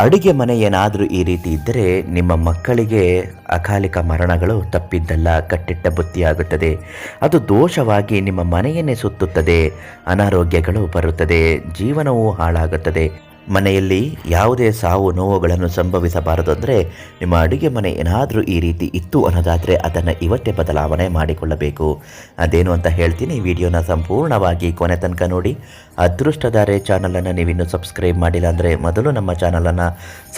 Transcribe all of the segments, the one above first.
ಅಡುಗೆ ಮನೆ ಏನಾದರೂ ಈ ರೀತಿ ಇದ್ದರೆ ನಿಮ್ಮ ಮಕ್ಕಳಿಗೆ ಅಕಾಲಿಕ ಮರಣಗಳು ತಪ್ಪಿದ್ದಲ್ಲ, ಕಟ್ಟಿಟ್ಟ ಬುತ್ತಿಯಾಗುತ್ತದೆ ಅದು ದೋಷವಾಗಿ ನಿಮ್ಮ ಮನೆಯನ್ನೇ ಸುತ್ತುತ್ತದೆ. ಅನಾರೋಗ್ಯಗಳು ಬರುತ್ತದೆ. ಜೀವನವೂ ಹಾಳಾಗುತ್ತದೆ. ಮನೆಯಲ್ಲಿ ಯಾವುದೇ ಸಾವು ನೋವುಗಳನ್ನು ಸಂಭವಿಸಬಾರದು ಅಂದರೆ ನಿಮ್ಮ ಅಡುಗೆ ಮನೆ ಏನಾದರೂ ಈ ರೀತಿ ಇತ್ತು ಅನ್ನೋದಾದರೆ ಅದನ್ನು ಇವತ್ತೇ ಬದಲಾವಣೆ ಮಾಡಿಕೊಳ್ಳಬೇಕು. ಅದೇನು ಅಂತ ಹೇಳ್ತೀನಿ, ವಿಡಿಯೋನ ಸಂಪೂರ್ಣವಾಗಿ ಕೊನೆ ತನಕ ನೋಡಿ. ಅದೃಷ್ಟದಾರೆ ಚಾನಲನ್ನು ನೀವಿನ್ನೂ ಸಬ್ಸ್ಕ್ರೈಬ್ ಮಾಡಿಲ್ಲ ಅಂದರೆ ಮೊದಲು ನಮ್ಮ ಚಾನಲನ್ನು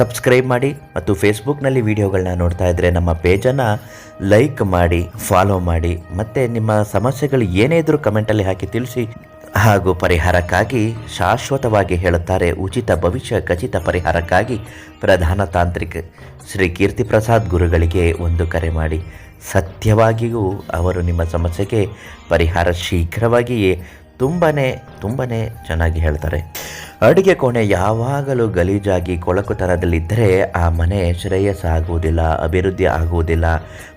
ಸಬ್ಸ್ಕ್ರೈಬ್ ಮಾಡಿ ಮತ್ತು ಫೇಸ್ಬುಕ್ನಲ್ಲಿ ವಿಡಿಯೋಗಳನ್ನ ನೋಡ್ತಾ ಇದ್ದರೆ ನಮ್ಮ ಪೇಜನ್ನು ಲೈಕ್ ಮಾಡಿ, ಫಾಲೋ ಮಾಡಿ, ಮತ್ತು ನಿಮ್ಮ ಸಮಸ್ಯೆಗಳು ಏನೇ ಇದ್ರೂ ಕಮೆಂಟಲ್ಲಿ ಹಾಕಿ ತಿಳಿಸಿ. ಹಾಗೂ ಪರಿಹಾರಕ್ಕಾಗಿ ಶಾಶ್ವತವಾಗಿ ಹೇಳುತ್ತಾರೆ ಉಚಿತ ಭವಿಷ್ಯ ಖಚಿತ ಪರಿಹಾರಕ್ಕಾಗಿ ಪ್ರಧಾನ ತಾಂತ್ರಿಕ ಶ್ರೀ ಕೀರ್ತಿ ಪ್ರಸಾದ್ ಗುರುಗಳಿಗೆ ಒಂದು ಕರೆ ಮಾಡಿ. ಸತ್ಯವಾಗಿಯೂ ಅವರು ನಿಮ್ಮ ಸಮಸ್ಯೆಗೆ ಪರಿಹಾರ ಶೀಘ್ರವಾಗಿಯೇ ತುಂಬಾ ತುಂಬಾ ಚೆನ್ನಾಗಿ ಹೇಳ್ತಾರೆ. ಅಡುಗೆ ಕೋಣೆ ಯಾವಾಗಲೂ ಗಲೀಜಾಗಿ ಕೊಳಕುತನದಲ್ಲಿದ್ದರೆ ಆ ಮನೆ ಶ್ರೇಯಸ್ಸಾಗುವುದಿಲ್ಲ, ಅಭಿವೃದ್ಧಿ ಆಗುವುದಿಲ್ಲ.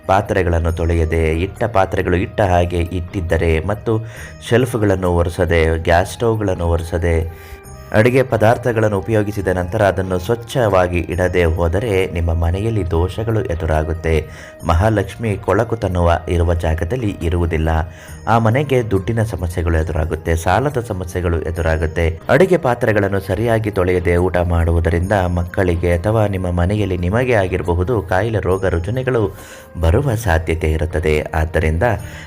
ಪಾತ್ರೆಗಳನ್ನು ತೊಳೆಯದೆ, ಇಟ್ಟ ಪಾತ್ರೆಗಳು ಇಟ್ಟ ಹಾಗೆ ಇಟ್ಟಿದ್ದರೆ ಮತ್ತು ಶೆಲ್ಫ್ಗಳನ್ನು ಒರೆಸದೆ, ಗ್ಯಾಸ್ ಸ್ಟವ್ಗಳನ್ನು ಒರೆಸದೆ ಅಡುಗೆ ಪದಾರ್ಥಗಳನ್ನು ಉಪಯೋಗಿಸಿದ ನಂತರ ಅದನ್ನು ಸ್ವಚ್ಛವಾಗಿ ಇಡದೆ ಹೋದರೆ ನಿಮ್ಮ ಮನೆಯಲ್ಲಿ ದೋಷಗಳು ಎದುರಾಗುತ್ತೆ. ಮಹಾಲಕ್ಷ್ಮಿ ಕೊಳಕುತನವ ಇರುವ ಜಾಗದಲ್ಲಿ ಇರುವುದಿಲ್ಲ. ಆ ಮನೆಗೆ ದುಡ್ಡಿನ ಸಮಸ್ಯೆಗಳು ಎದುರಾಗುತ್ತೆ, ಸಾಲದ ಸಮಸ್ಯೆಗಳು ಎದುರಾಗುತ್ತೆ. ಅಡುಗೆ ಪಾತ್ರೆಗಳನ್ನು ಸರಿಯಾಗಿ ತೊಳೆಯದೆ ಊಟ ಮಾಡುವುದರಿಂದ ಮಕ್ಕಳಿಗೆ ಅಥವಾ ನಿಮ್ಮ ಮನೆಯಲ್ಲಿ ನಿಮಗೆ ಆಗಿರಬಹುದು ಕಾಯಿಲೆ, ರೋಗ ರುಜಿನಗಳು ಬರುವ ಸಾಧ್ಯತೆ ಇರುತ್ತದೆ. ಆದ್ದರಿಂದ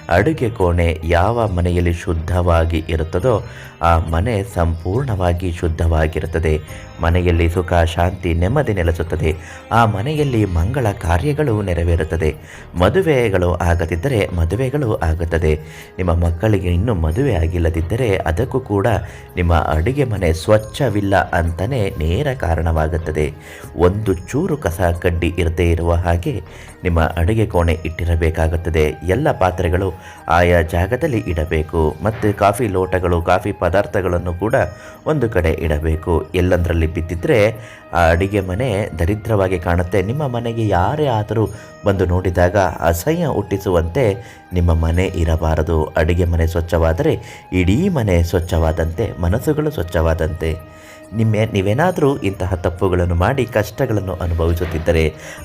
ಅಡುಗೆ ಕೋಣೆ ಯಾವ ಮನೆಯಲ್ಲಿ ಶುದ್ಧವಾಗಿ ಇರುತ್ತದೋ ಆ ಮನೆ ಸಂಪೂರ್ಣವಾಗಿ ಶುದ್ಧವಾಗಿರುತ್ತದೆ. ಮನೆಯಲ್ಲಿ ಸುಖ, ಶಾಂತಿ, ನೆಮ್ಮದಿ ನೆಲೆಸುತ್ತದೆ. ಆ ಮನೆಯಲ್ಲಿ ಮಂಗಳ ಕಾರ್ಯಗಳು ನೆರವೇರುತ್ತದೆ. ಮದುವೆಗಳು ಆಗದಿದ್ದರೆ ಮದುವೆಗಳು ಆಗುತ್ತದೆ. ನಿಮ್ಮ ಮಕ್ಕಳಿಗೆ ಇನ್ನೂ ಮದುವೆ ಆಗಿಲ್ಲದಿದ್ದರೆ ಅದಕ್ಕೂ ಕೂಡ ನಿಮ್ಮ ಅಡುಗೆ ಮನೆ ಸ್ವಚ್ಛವಿಲ್ಲ ಅಂತಲೇ ನೇರ ಕಾರಣವಾಗುತ್ತದೆ. ಒಂದು ಚೂರು ಕಸ ಕಡ್ಡಿ ಇರದೇ ಇರುವ ಹಾಗೆ ನಿಮ್ಮ ಅಡುಗೆ ಕೋಣೆ ಇಟ್ಟಿರಬೇಕಾಗುತ್ತದೆ. ಎಲ್ಲ ಪಾತ್ರೆಗಳು ಆಯಾ ಜಾಗದಲ್ಲಿ ಇಡಬೇಕು. ಮತ್ತು ಕಾಫಿ ಲೋಟಗಳು, ಕಾಫಿ ಪದಾರ್ಥಗಳನ್ನು ಕೂಡ ಒಂದು ಕಡೆ ಇಡಬೇಕು. ಎಲ್ಲಂದರಲ್ಲಿ ಬಿದ್ದಿದ್ದರೆ ಆ ಅಡಿಗೆ ಮನೆ ದರಿದ್ರವಾಗಿ ಕಾಣುತ್ತೆ. ನಿಮ್ಮ ಮನೆಗೆ ಯಾರೇ ಆದರೂ ಬಂದು ನೋಡಿದಾಗ ಅಸಹ್ಯ ಹುಟ್ಟಿಸುವಂತೆ ನಿಮ್ಮ ಮನೆ ಇರಬಾರದು. ಅಡಿಗೆ ಮನೆ ಸ್ವಚ್ಛವಾದರೆ, ಇಡೀ ಮನೆ ಸ್ವಚ್ಛವಾದಂತೆ, ಮನಸ್ಸುಗಳು ಸ್ವಚ್ಛವಾದಂತೆ. ನಿಮ್ಮ ನೀವೇನಾದರೂ ಇಂತಹ ತಪ್ಪುಗಳನ್ನು ಮಾಡಿ ಕಷ್ಟಗಳನ್ನು ಅನುಭವಿಸುತ್ತಿದ್ದರೆ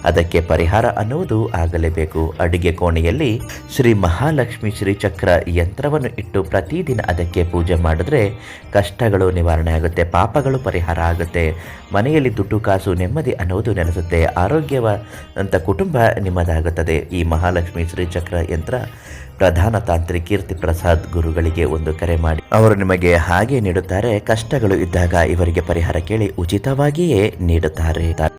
ಅದಕ್ಕೆ ಪರಿಹಾರ ಅನ್ನುವುದು ಆಗಲೇಬೇಕು. ಅಡುಗೆ ಕೋಣೆಯಲ್ಲಿ ಶ್ರೀ ಮಹಾಲಕ್ಷ್ಮಿ ಶ್ರೀಚಕ್ರ ಯಂತ್ರವನ್ನು ಇಟ್ಟು ಪ್ರತಿದಿನ ಅದಕ್ಕೆ ಪೂಜೆ ಮಾಡಿದ್ರೆ ಕಷ್ಟಗಳು ನಿವಾರಣೆ ಆಗುತ್ತೆ, ಪಾಪಗಳು ಪರಿಹಾರ ಆಗುತ್ತೆ. ಮನೆಯಲ್ಲಿ ದುಡ್ಡು ಕಾಸು ನೆಮ್ಮದಿ ಅನ್ನುವುದು ನೆಲೆಸುತ್ತೆ ಆರೋಗ್ಯವಂತ ಕುಟುಂಬ ನಿಮ್ಮದಾಗುತ್ತದೆ. ಈ ಮಹಾಲಕ್ಷ್ಮಿ ಶ್ರೀಚಕ್ರ ಯಂತ್ರ ಪ್ರಧಾನ ತಾಂತ್ರಿಕ ಕೀರ್ತಿ ಪ್ರಸಾದ್ ಗುರುಗಳಿಗೆ ಒಂದು ಕರೆ ಮಾಡಿ. ಅವರು ನಿಮಗೆ ಹಾಗೆ ನೀಡುತ್ತಾರೆ ಕಷ್ಟಗಳು ಇದ್ದಾಗ ಇವರಿಗೆ ಪರಿಹಾರ ಕೇಳಿ ಉಚಿತವಾಗಿಯೇ ನೀಡುತ್ತಾರೆ.